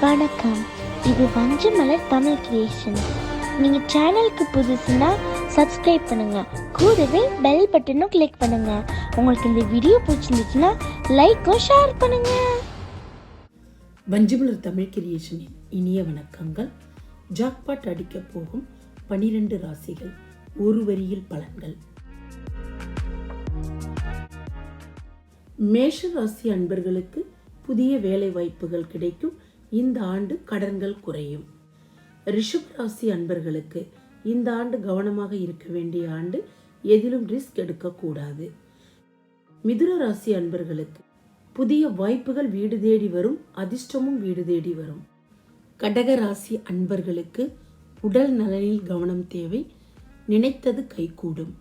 வணக்கம். இது வஞ்சமலர் தமிழ் கிரியேஷன் நீங்கள் சேனலுக்கு புதுசுன்னா சப்ஸ்கிரைப் பண்ணுங்கள் கூடவே பெல் பட்டனும் கிளிக் பண்ணுங்கள் உங்களுக்கு இந்த வீடியோ பிடிச்சிருந்துச்சுன்னா லைக்கும் ஷேர் பண்ணுங்கள் வஞ்சமலர் தமிழ் கிரியேஷனின் இனிய வணக்கங்கள். ஜாக்பாட் அடிக்கப் போகும் பனிரெண்டு ராசிகள் ஒரு வரியில் பலன்கள். மேஷ ராசி அன்பர்களுக்கு புதிய வேலை வாய்ப்புகள் கிடைக்கும். இந்த ஆண்டு கடன்கள் குறையும். ரிஷப் ராசி அன்பர்களுக்கு இந்த ஆண்டு கவனமாக இருக்க வேண்டிய ஆண்டு எதிலும் ரிஸ்க் எடுக்கக்கூடாது. மிதுன ராசி அன்பர்களுக்கு புதிய வாய்ப்புகள் வீடு தேடி வரும் அதிர்ஷ்டமும் வீடு தேடி வரும். கடக ராசி அன்பர்களுக்கு உடல் நலனில் கவனம் தேவை நினைத்தது கைகூடும்.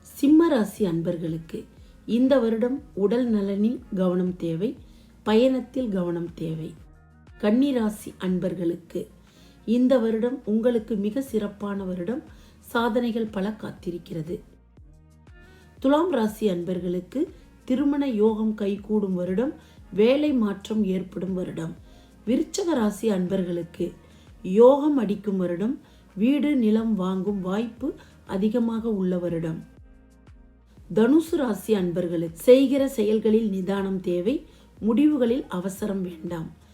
சிம்ம ராசி அன்பர்களுக்கு இந்த வருடம் உடல் நலனில் கவனம் தேவை பயணத்தில் கவனம் தேவை. கன்னி ராசி அன்பர்களுக்கு இந்த வருடம் உங்களுக்கு மிக சிறப்பான வருடம். சாதனைகள் பல காத்திருக்கிறது. துலாம் ராசி அன்பர்களுக்கு திருமண யோகம் கைகூடும் வருடம் வேலை மாற்றம் ஏற்படும் வருடம். விருச்சக ராசி அன்பர்களுக்கு யோகம் அடிக்கும் வருடம் வீடு நிலம் வாங்கும் வாய்ப்பு அதிகமாக உள்ள வருடம். தனுசு ராசி அன்பர்களுக்கு செய்கிற செயல்களில் நிதானம் தேவை முடிவுகளில் அவசரம் வேண்டாம்.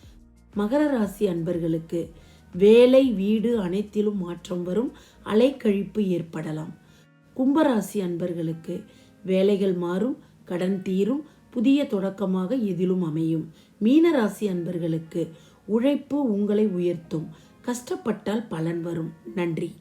மகர ராசி அன்பர்களுக்கு வேலை வீடு அனைத்திலும் மாற்றம் வரும் அலைக்கழிப்பு ஏற்படலாம். கும்பராசி அன்பர்களுக்கு வேலைகள் மாறும் கடன் தீரும் புதிய தொடக்கமாக எதிலும் அமையும். மீனராசி அன்பர்களுக்கு உழைப்பு உங்களை உயர்த்தும். கஷ்டப்பட்டால் பலன் வரும். நன்றி.